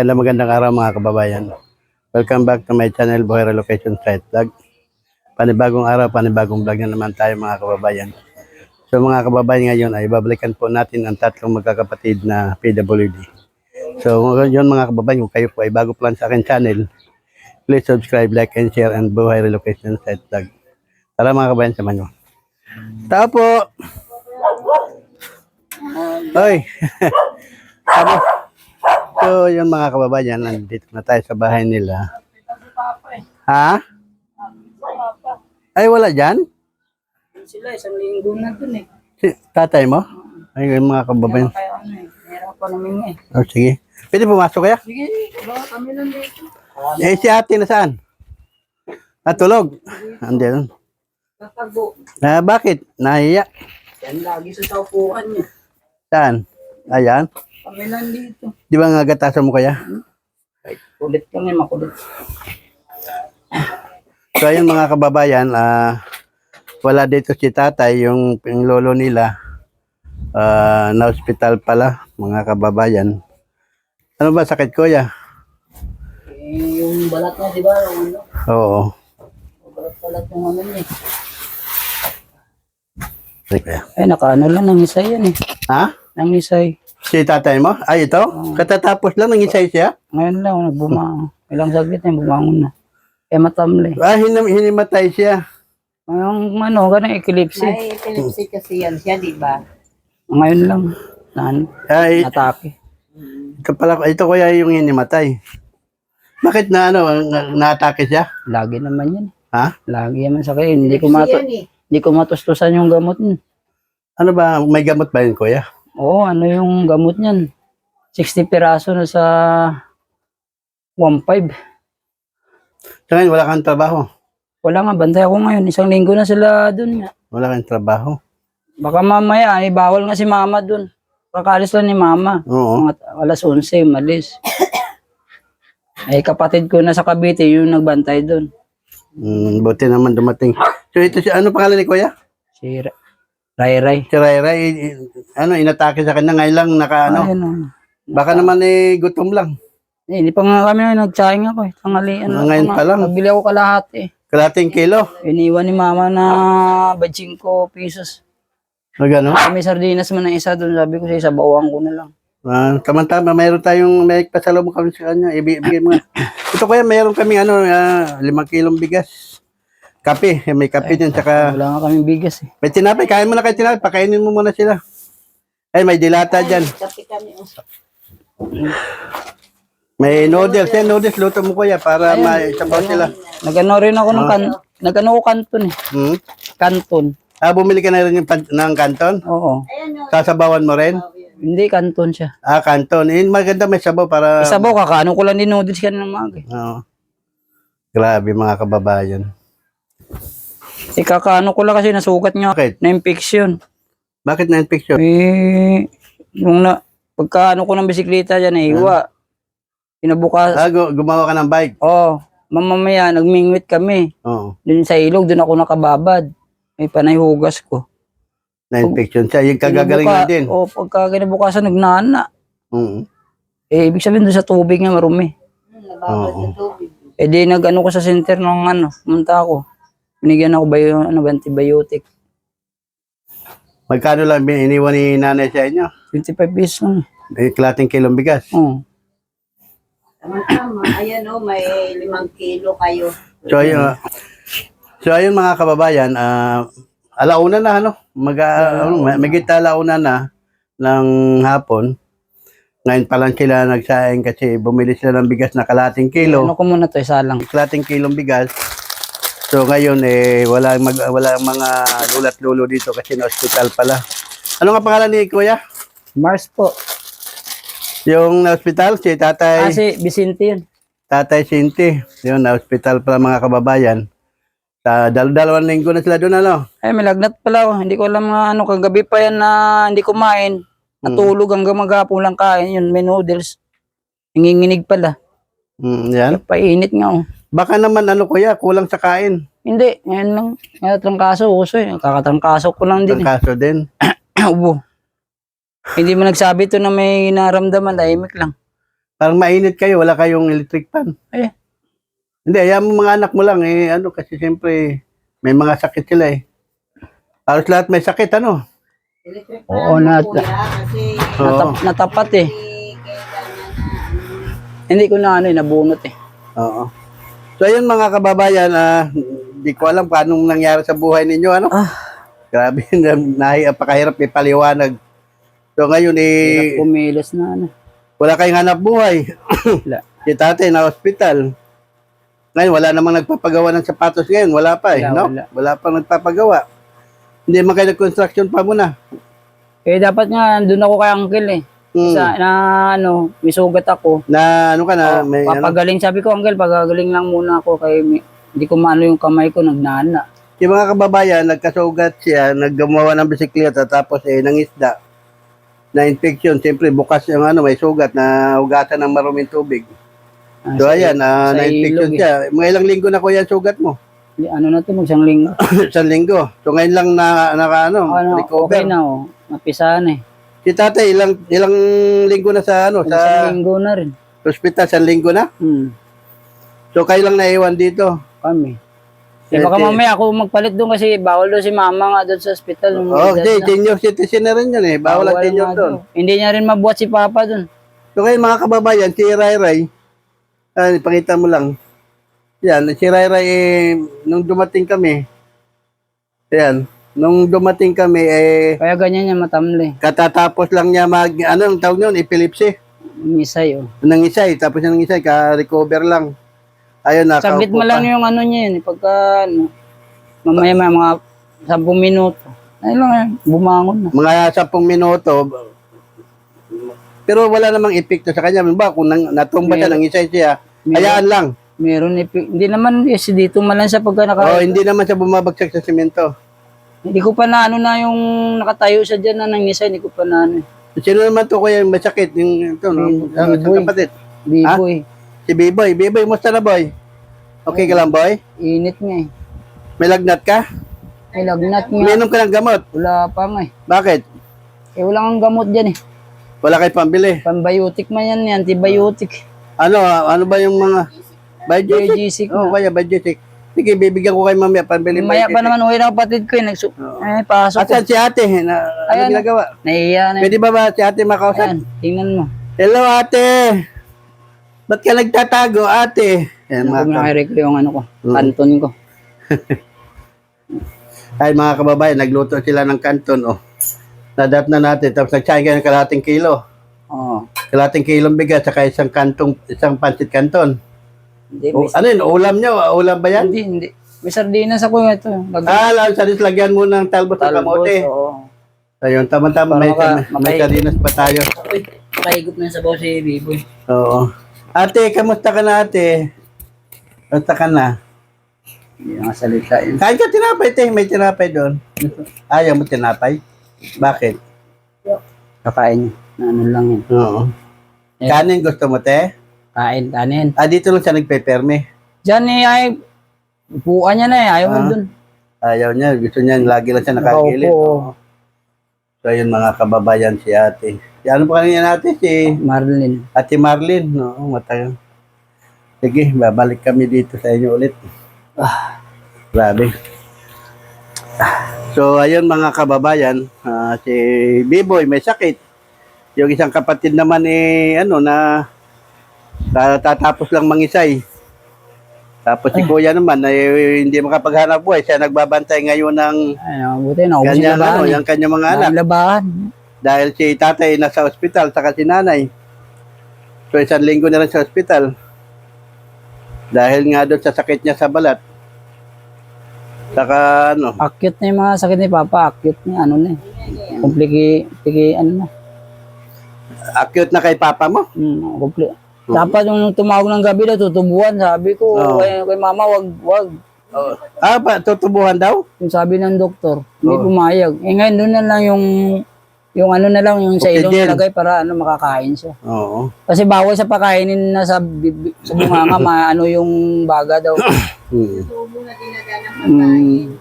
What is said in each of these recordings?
Magandang magandang araw mga kababayan. Welcome back to my channel, Buhay Relocation Site Vlog. Panibagong araw, panibagong vlog na naman tayo mga kababayan. So mga kababayan ngayon ay babalikan po natin ang tatlong magkakapatid na PWD. So ngayon mga kababayan, kung kayo po ay bago pa lang sa akin channel, please subscribe, like, and share and Buhay Relocation Site Vlog. Tara mga kababayan, samahan nyo. Tao po! Hoy! Tabo. So, yun mga kababayan, nandito na tayo sa bahay nila. Ha? Ay, wala dyan? Sila isang linggo na dun eh. Si, tatay mo? Ay, yung mga kababayan. Ano eh, meron pa namin eh. Oh, sige. Pwede pumasok kaya? Sige, wala kami lang dito. Eh, si ate na saan? Natulog. Andyan. Tatago. Ah, bakit? Nahiya. Yan lagi sa taupuan niya. Saan? Ayan. Kami lang dito. Di ba nga gatasan mo kaya? Kahit kulit kami, makulit. So, ayun mga kababayan, ah, wala dito si tatay, yung, yung lolo nila, ah, na hospital pala, mga kababayan. Ano ba sakit kuya? Eh, yung balat niya, di ba? Ano? Oo. Balat-balat yung ano niya. Eh, nakaano lang ng isay yan eh. Ha? Ng isay. Si tatay mo? Ay, ito? Katatapos lang, nangisay siya? Ngayon lang, nagbumangon. Ilang saglit na bumangon na. Eh, matamli. Ah, hinim hinimatay siya. Ngayong ano, ganang eclipse. May epilepsy kasi yan siya, di ba? Ngayon lang. Na, Ay, natake. ito pala, ito kuya yung hinimatay. Bakit na ano, na- naatake siya? Lagi naman yan. Ha? Lagi naman sa kayo. Hindi ko, mato yan eh. hindi ko matustusan yung gamot niya. Ano ba, may gamot ba yun kuya? Oo, ano yung gamot niyan? 60 piraso na sa 1.5. So ngayon, wala kang trabaho. Wala nga, bantay ako ngayon. Isang linggo na sila dun nga. Wala kang trabaho. Baka mamaya, eh, bawal nga si mama dun. Kakalis lang ni mama. Oo. Mga alas 11, malis. eh, kapatid ko na sa Cavite, yung nagbantay dun. Mm, buti naman dumating. So ito si, ano pangalan ni kuya? Si Ra- Ray Ray. Si Ray Ray, i- ano, inatake sa kanya ngayon lang, naka ano. Ayun, oh. Baka naman eh, gutom lang. Eh, hindi pa nga kami nagtsaing ako eh. Tanghalian Ah, ngayon pa lang. Nagbili ako kalahat eh. Kalating kilo. Iniwan ni mama na 25 pesos. O gano'n. May sardinas man na isa doon. Sabi ko sa isa, bawang ko na lang. Ah, tama-tama, mayroon tayong may pasalubong kami sa kanya. Ibi- Ibigay mo. Ito kuya, mayroon kami ano, ah, limang kilong bigas. Kape, eh, may kape din, tsaka Wala nga kaming bigas eh. may tinapay. Kain mo na kayo tinapay, pakainin mo muna sila. Ay, may dilata dyan. Kapi kami. oh. May noodles. Yan, noodles, luto mo kuya para maisabaw sila. Nagano rin ako ng kan nagano ko kanton eh. Hmm? Kanton. Ah, bumili ka na rin yung pan- ng kanton? Oo. Ayan o. Sasabawan mo rin? Hindi kanton siya. Ah, kanton. Eh, maganda may sabaw para... Isabaw kakaano ko lang din noodles kanina ng mga eh. Oo. Grabe mga kababayan. Eh kakaano ko lang kasi nasugat nga Bakit? na infection. Bakit na-infection? Eh nung na pagkaano ko ng bisikleta diyan eh, iwa. Pinabukas. Ah, gu- gumawa ka ng bike? Oh, mamamaya nagmingwit kami. Oo. Dun sa ilog, dun ako nakababad. May panay hugas ko. Na-infection siya. Yung kagagaling na din. Oo, pagka kinabukasan nagnana. Oo. Eh, ibig sabihin doon sa tubig nga marumi. Nababad Oo. na tubig. Eh di nag-ano ko sa center ng ano, pumunta ako. Binigyan ako bio, ano, antibiotic. Magkano lang iniwan ni nanay sa inyo? 25 pesos lang. May klating kilong bigas. Oo. Tama-tama. Ayan o, may limang kilo kayo. So, ayun, so, ayun mga kababayan, ah, alauna na, ano? Mag, uh, ano, magit alauna na ng hapon. Ngayon pa lang sila nagsaing kasi bumili sila ng bigas na kalating kilo. Ano ko muna to, isa lang. Kalating kilong bigas. So ngayon eh wala mag wala mga lulat lulo dito kasi na hospital pala. Ano nga pangalan ni Kuya? Mars po. Yung na hospital si Tatay Ah, si Vicente yun. Tatay Sinti. Yun na hospital pala mga kababayan. Sa dal dalawang linggo na sila doon ano. Ay, may lagnat pala ako. Hindi ko alam nga ano, kagabi pa yan na hindi kumain. Natulog hanggang maghapon lang kain. Yun, may noodles. Nanginginig pala. Mm, yan. Painit nga oh. Baka naman ano kuya, kulang sa kain. Hindi, ngayon lang. Ngayon trangkaso, uso eh. Kakatrangkaso ko lang din Ang eh. kaso din. Ubo. Hindi mo nagsabi to na may naramdaman, tahimik lang. Parang mainit kayo, wala kayong electric fan. Eh. Hindi, ayaw mo mga anak mo lang eh, ano, kasi siyempre, may mga sakit sila eh. Halos lahat may sakit, ano? Electric Oo, fan, nat- kuya, kasi Oo. Natap- natapat eh. na Hindi ko na ano, eh, nabunot eh. Oo. So, ayun mga kababayan, ah, hindi ko alam kung anong nangyari sa buhay ninyo, ano? Ah. Grabe, napakahirap ipaliwanag. So, ngayon eh, kumilos na ano. wala kayong hanap buhay. Wala. si tatay na hospital. Ngayon, wala namang nagpapagawa ng sapatos ngayon. Wala pa eh, Wala, no? wala. Wala pa nagpapagawa. Hindi man kayo nag-construction pa muna. Eh dapat nga, doon ako kay uncle eh. Hmm. Sa, na ano, may sugat ako. Na ano ka na, Oh, may ano, papagaling, sabi ko, uncle, pagagaling lang muna ako kay may- hindi ko maano yung kamay ko, nagnana. yung mga kababayan, nagkasugat siya, naggumawa ng bisikleta, tapos eh, nangisda, na infection, siyempre bukas yung ano, may sugat na ugatan ng maruming tubig. Ah, So ayan, ah, na-infection eh. siya. Mga ilang linggo na ko yan sugat mo. Ano na to, magsang linggo. Isang linggo. So ngayon lang na, naka, ano, Ano, recover. okay na oh. Napisahan eh. Si tatay, ilang, ilang linggo na sa, ano, Isang sa linggo na rin. hospital, isang linggo na. Hmm, So kayo lang naiwan dito. kami. Eh, Eh, baka mamaya ako magpalit doon kasi bawal doon si mama nga doon sa hospital. Nung Oh, edad okay, na. senior citizen na rin yan eh. Bawal ang senior nga doon. Hindi niya rin mabuhat si papa doon. So kayo mga kababayan, si Ray Ray, ah, ipakita mo lang. Yan, si Ray Ray, eh, nung dumating kami, yan, nung dumating kami, eh, Kaya ganyan niya matamli. katatapos lang niya mag, ano ang tawag yun, epilepsy. Misay oh. Nangisay, tapos yung nangisay, ka-recover lang. Ayun, nakaupo Sabit mo lang yung ano niya yun. eh, Pagka ano, mamaya may mga 10 minuto. Ay lang eh, bumangon na. Mga 10 minuto, pero wala namang epekto sa kanya. Ba, kung nang, natumba siya, nangisay siya, Meron. hayaan lang. Meron epi- hindi naman kasi dito man lang siya pagka naka Oh, hindi naman siya bumabagsak sa simento. Hindi ko pa na ano na yung nakatayo siya diyan na nangisay, hindi ko pa na ano. Sino naman to kuya yung masakit? Yung ito, no? Ang isang kapatid. Biboy. Si Biboy. Biboy, musta na boy? Okay ka lang boy? Init nga eh. May lagnat ka? Ay lagnat nga. Uminom ka ng gamot. Wala pa nga eh. Bakit? Eh wala kang gamot diyan eh. Wala kay pambili. Pambiotic man yan, eh, antibiotic. Ano, ano ba yung mga... Biogesic? Biogesic Oo, na. kaya biogesic. Sige, bibigyan ko kay mamaya pambili Maya pa naman uwi na kapatid ko eh. Nagsu- eh, pasok ko. Asan si ate? Na, ano Ayan. ginagawa? Nahiya na. Pwede ba ba si ate makausap? Ayan, tingnan mo. Hello ate! Ba't ka nagtatago ate? Ayan, Ano mga ka- ko yung ano ko, Mm. kanton ko. Ay mga kababayan, nagluto sila ng kanton. Oh. Nadap na natin. Tapos nagsahin kayo ng kalating kilo. Oo. Kalating kilong bigas saka isang kantong, isang pansit kanton. Hindi, O, may, ano yun? Ulam nyo? Ulam ba yan? hindi, hindi. May sardinas ako ito. Lag- Ah, lang, sa lagyan mo ng talbos ng kamote. oo. Ayun, tama-tama. Para May, maka- may makain. karinas pa tayo. Uy, nakahigop na yung sabaw si Biboy. Oo. Ate, kamusta ka na ate? Kamusta ka na? Hindi nga salita yun. Kain ka tinapay, te. May tinapay doon. Ayaw mo tinapay? Bakit? Kakain niya. Na ano lang yun. Oo. Eh. Kanin gusto mo, te? Kain, kanin. Ah, dito lang siya nagpe-perme. Diyan eh, ay, upuan niya na eh. Ayaw Ah. dun. Ayaw niya. Gusto niya, lagi lang siya nakagilid. Nakaupo. So, yun mga kababayan si ate. Si ano pa kanina natin? Si Marlin. Ate Marlene. Oo, matagal. Sige, babalik kami dito sa inyo ulit. Ah, grabe. So, ayun mga kababayan, ah, si Biboy may sakit. Yung isang kapatid naman eh, ano, na tatapos lang mangisay. Tapos si kuya naman, eh, hindi makapaghanap buhay. Siya nagbabantay ngayon ng Ay, mabuti. Naubos yung kanyang, ano, labahan. eh. yung kanyang mga anak. Labahan. Dahil si tatay nasa ospital, saka si nanay. So isang linggo na rin sa ospital. Dahil nga doon sa sakit niya sa balat. Saka ano, Acute na yung mga sakit ni Papa. Acute na, ano na eh. Kompliki, kompliki, ano na. acute na kay papa mo. Hmm, kompli. Dapat yung tumawag ng gabi daw, tutubuan. Sabi ko, Oo. kay, kay mama, wag, wag. Ah, pa, tutubuhan daw? Yung sabi ng doktor, hindi Oo. pumayag. Eh ngayon, doon na lang yung, yung ano na lang, yung sa ilong Oxygen. nilagay para ano, makakain siya. Oo. Kasi bawal sa pakainin na sa, sa bunganga, maano yung baga daw. Hmm. tubo na dinadala ng pagkain.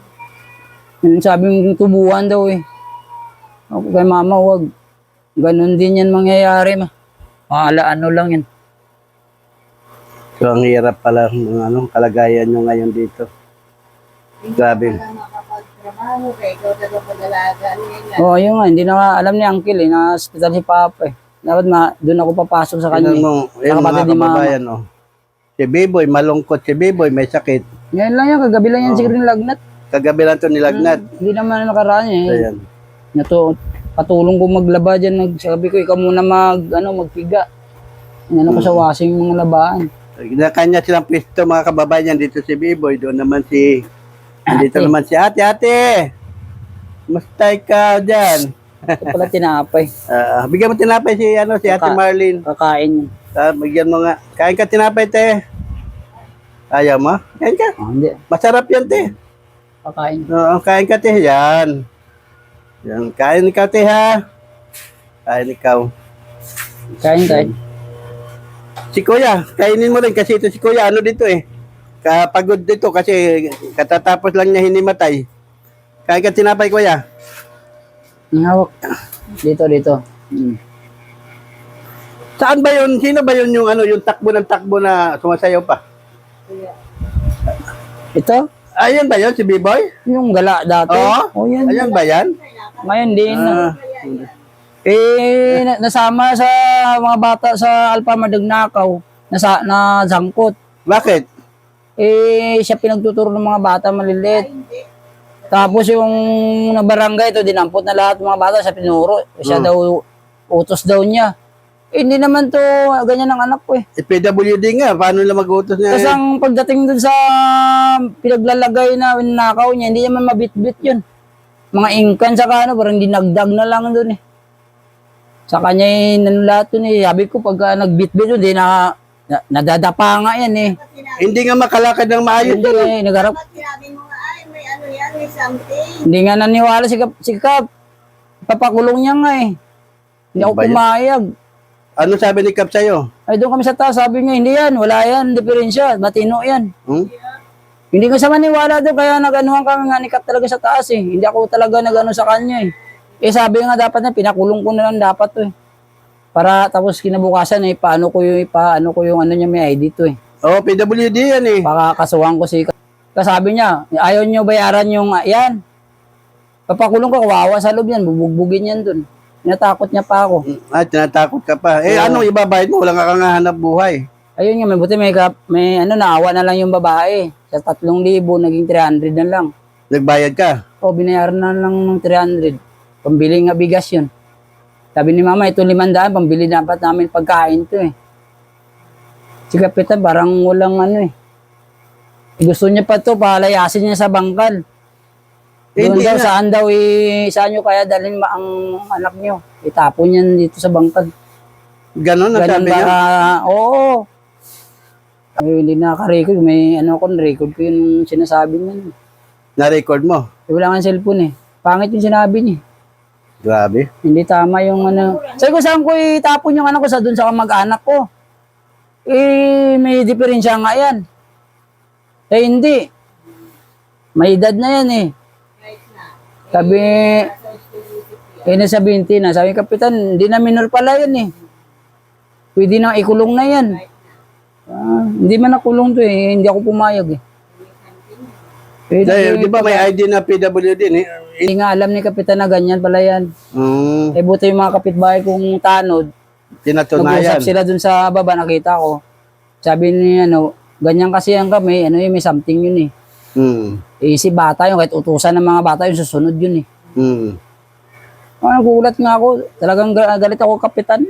Mm, yung sabi yung tubuan daw eh. Ako kay mama, wag. Ganon din yan mangyayari ma. Maala ano lang yan. So, ang hirap pala ng ano, kalagayan nyo ngayon dito. Grabe. Hindi makapagtrabaho kaya ikaw tagapag-alaga nila. Oo, yun nga, hindi na nga alam ni Uncle eh, na hospital si Papa eh. Dapat ma, doon ako papasok sa kanya. Eh. mo, yung kapatid mga kababayan, oh. Si Biboy, malungkot si Biboy, may sakit. Ngayon lang yan, kagabi lang yan Oo. siguro yung lagnat. Kagabi lang ito nilagnat. Hindi naman nakaraan eh. Ayan. Nato, patulong ko maglaba dyan. Nagsabi ko, ikaw muna mag, ano, magpiga. Ano ko sa Mm. washing mga labaan. Na kanya silang pwesto mga kababayan dito si Biboy, doon naman si dito naman si Ate Ate. Musta ikaw diyan? Ito pala tinapay. Ah, bigyan mo tinapay si ano si Ate Kaka- Marlene. Kakain yun. Ah, bigyan mo nga. Kain ka tinapay te. Ayaw mo? Kain ka. Oh, hindi. Masarap yan te. Kakain. Oo, kain ka te. Yan. Yan, kain ikaw te ha. Kain ikaw. Kain, kain. Si Kuya, kainin mo rin kasi ito si Kuya, ano dito eh. Kapagod dito kasi katatapos lang niya hinimatay. Kain ka tinapay Kuya. Ang hawak. Dito, dito. Mm. Saan ba yun? Sino ba yun yung ano, yung takbo ng takbo na sumasayaw pa? Ito, Ayun ba yun, si B-Boy? yung gala dati. Oo. Oh, yan. Ayun ba yan? Ngayon din. Ah, Eh, na- nasama sa mga bata sa Alpha Madagnakaw. Nasa, na zangkot. bakit? Eh, siya pinagtuturo ng mga bata maliliit. Tapos yung na barangay ito, dinampot na lahat ng mga bata sa pinuro. Siya Hmm. daw, utos daw niya. Eh, hindi naman to, ganyan ang anak ko eh. Si PWD nga, paano nila mag-utos niya? Kasi ang pagdating dun sa pinaglalagay na nakaw niya, hindi naman mabitbit yun. Mga ingkan sa ano, parang dinagdag na lang dun eh. Sa kanya eh, nano lahat dun eh. Sabi ko, pag nagbitbit yun, di na, na, nadadapa nga yan eh. Hindi nga makalakad ng maayos Hindi yun. eh, nagarap. Ba't sinabi mo nga, ay, may ano yan, may something. Hindi nga naniwala si Kap. Si Kap. Papakulong niya nga eh. Hindi ako Ano pumayag. Ano sabi ni Kap sa'yo? Ay doon kami sa taas, sabi niya, hindi yan, wala yan, diferensya, matino yan. Hmm? Hindi ko sa maniwala doon, kaya nag-anuhan kami nga ni Kap talaga sa taas eh. Hindi ako talaga nag-ano sa kanya eh. Eh sabi nga dapat na, pinakulong ko na lang dapat to eh. Para tapos kinabukasan eh, paano ko yung, paano ko yung ano niya may ID to eh. Oh, PWD yan eh. Pakakasuhan ko si. Kasabi niya, ayaw niyo bayaran yung, ah, yan. Papakulong ko, kawawa sa loob yan, bubugbugin yan doon. Natakot niya pa ako. Ah, tinatakot ka pa. Eh, Oo. anong ibabayad mo? Wala ka kang hanap buhay. Ayun nga, may buti may, kap, may ano, naawa na lang yung babae. Sa 3,000, naging 300 na lang. Nagbayad ka. O, binayaran na lang ng 300. Pambili nga bigas yun. Sabi ni mama, ito limandaan, pambili dapat namin pagkain to eh. Si Kapitan, parang walang ano eh. Gusto niya pa to, palayasin niya sa bangkal. Eh, Doon daw, nga. saan daw, eh, saan nyo kaya dalhin ma- ang anak nyo? Itapon yan dito sa bangkal. Ganon Ganun sabi niya. Oo. Ay, hindi nakaka-record. May ano ko, record ko yung sinasabi niya. Na-record mo. Wala nga cellphone eh. Pangit yung sinabi niya. Grabe. Hindi tama yung ano. Sabi ko saan ko itapon yung anak ko sa dun sa mag-anak ko. Eh, may diferensya nga yan. Eh, hindi. May edad na yan eh. Sabi, eh, nasa 20 na. Sabi, Kapitan, hindi na minor pala yan eh. Pwede na ikulong na yan. Ah, hindi man nakulong to eh. Hindi ako pumayag eh. Eh, Dahil, di ba may ID na PWD? Ni? Hindi nga alam ni Kapitan na ganyan pala yan. Mm, Eh buti yung mga kapitbahay kong tanod, tinatunayan. nag-usap sila dun sa baba, nakita ko. Sabi ni ano, ganyan kasi yan kami, ano yun, may something yun eh. Mm, Eh si bata yun, kahit utusan ng mga bata yun, susunod yun eh. mm. Ah, nagulat nga ako, talagang ga- galit ako kapitan.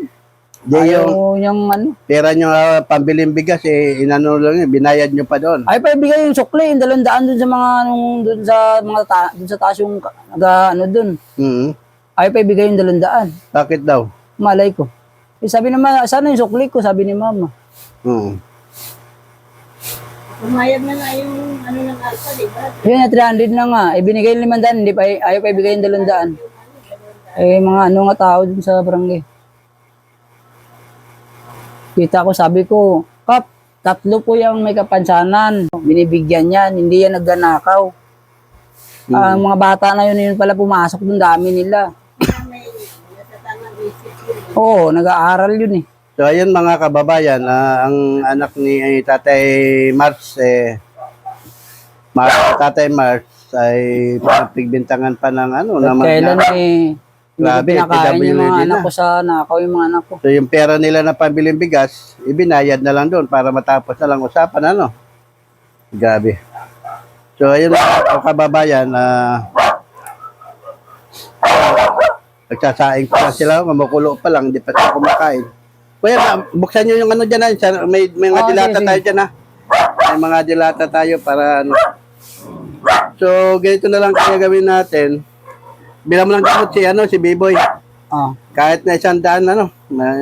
Di yung Ayaw niyang ano. pera nyo uh, pambiling bigas, eh, inano lang yun, binayad nyo pa doon. Ay pa ibigay yung sukli, yung dalawang daan dun sa mga, nung, dun sa mga ta, dun sa taas yung, naga, ano dun. Mm, Ay pa ibigay yung dalawang daan. bakit daw? Malay ko. Eh, sabi naman, sana yung sukli ko, sabi ni mama. Mm. Pumayag na nga yung ano ng alpha, di ba? Yun na 300 na nga. Ibinigay yung limandaan, hindi pa, ayaw pa ibigay yung dalundaan. Eh, mga ano nga tao dun sa barangay. Kita ko, sabi ko, Kap, tatlo po yung may kapansanan. Binibigyan yan, hindi yan nagnanakaw. Ah, mga bata na yun, yun pala pumasok dun, dami nila. Oo, nag-aaral yun eh. So ayun mga kababayan, ah, ang anak ni eh, Tatay Mars eh Mars, Tatay Mars ay pigbintangan pa ng ano naman kailan eh, Grabe, pinakain yung mga anak na. ko sa nakaw yung mga anak ko. So yung pera nila na pambiling bigas, ibinayad na lang doon para matapos na lang usapan ano. Grabe. So ayun mga kababayan, ah nagsasaing pa sila, mamukulo pa lang, hindi pa sila kumakain. Kuya, buksan nyo yung ano dyan, ah, sa- may, may mga Ah, dilata sige, tayo dyan ha. May mga dilata tayo para ano. So, ganito na lang kaya gawin natin. Bilang mo lang gamot si, ano, si B-Boy. Ah. Kahit na isang daan, ano,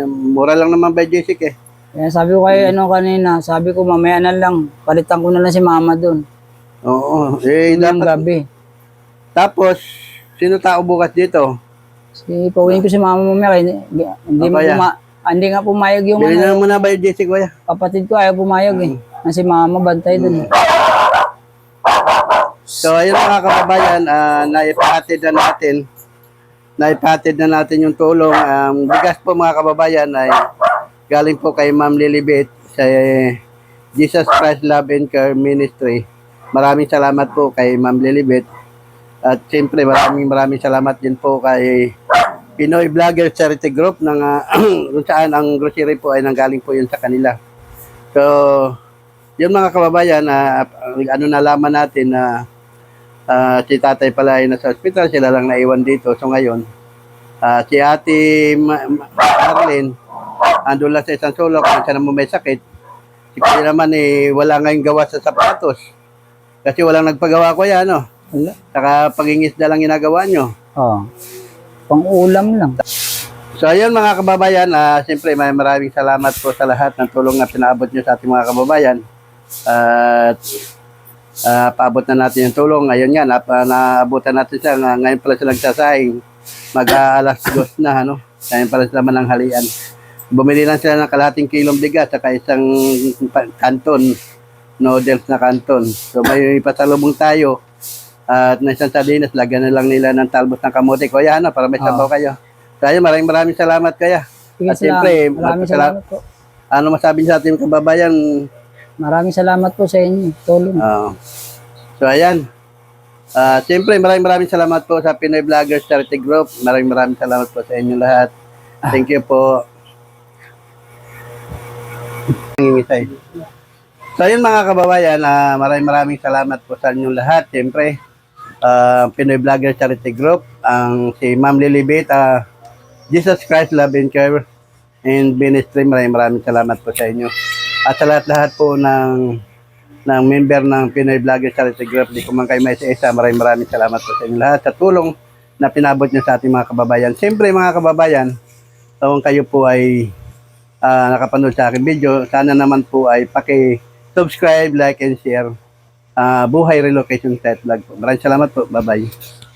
mura lang naman by Jessic eh. Kaya sabi ko kay ano kanina, sabi ko mamaya na lang, palitan ko na lang si mama doon. Oo, eh, Yung dapat. gabi. Tapos, sino tao bukas dito? Si pauwiin ko si mama mamaya, kaya hindi, hindi, mo kaya? puma, ah, hindi nga pumayag yung Bili ano, na muna by Jessic, kuya. kapatid ko ayaw pumayag eh. Na si mama bantay doon. eh. So, ayun mga kababayan, uh, naipahatid na natin. Naipahatid na natin yung tulong. Ang bigas po mga kababayan ay galing po kay Ma'am Lilibet sa Jesus Christ Love and Care Ministry. Maraming salamat po kay Ma'am Lilibet. At siyempre maraming maraming salamat din po kay Pinoy Vlogger Charity Group ng ah, kung saan ang grocery po ay nanggaling po yun sa kanila. So, yun mga kababayan, ah, ano nalaman natin na Ah, si tatay pala ay nasa ospital, sila lang naiwan dito. So ngayon, ah, si ate Ma- Ma- Marlene, andun lang sa isang sulok, kung siya naman may sakit. Si Kuya naman eh, wala ngayong gawa sa sapatos. Kasi walang nagpagawa ko yan, no? Saka pangingisda lang ginagawa nyo. Oh. Pang ulam lang. So ayun mga kababayan, ah, siyempre may maraming salamat po sa lahat ng tulong na pinaabot nyo sa ating mga kababayan. At ah, paabot na natin yung tulong. Ngayon nga, ah, naabutan natin siya. Nga- Ngayon pala sila nagsasaing. Mag-aalas dos na, ano? Ngayon pala sila mananghalian. Bumili lang sila ng kalahating kilong bigas at isang kanton, noodles na kanton. So may pasalubong tayo. At na isang sardinas, lagyan na lang nila ng talbos ng kamote. Kuya, ano, para may sabaw kayo. Kaya maraming maraming salamat kaya. Sige, At siyempre, salamat. maraming salamat po. Ano masabi sa ating kababayan? Maraming salamat po sa inyo. Tulong. Oo. so ayan. Ah, siyempre maraming maraming salamat po sa Pinoy Vloggers Charity Group. Maraming maraming salamat po sa inyo lahat. Thank you po. So ayun mga kababayan, ah, maraming maraming salamat po sa inyong lahat. Siyempre, ah, Pinoy Vlogger Charity Group, ang si Ma'am Lilibet, ah, Jesus Christ Love and Care and Ministry, maraming maraming salamat po sa inyo. At sa lahat-lahat po ng ng member ng Pinoy Vlogger Charity Group, di ko man kayo may isa, maraming maraming salamat po sa inyo lahat sa tulong na pinabot nyo sa ating mga kababayan. Siyempre mga kababayan, kung kayo po ay ah, nakapanood sa aking video, sana naman po ay paki-subscribe, like, and share. Ah, Buhay Relocation Site Vlog po. Maraming salamat po. Bye-bye.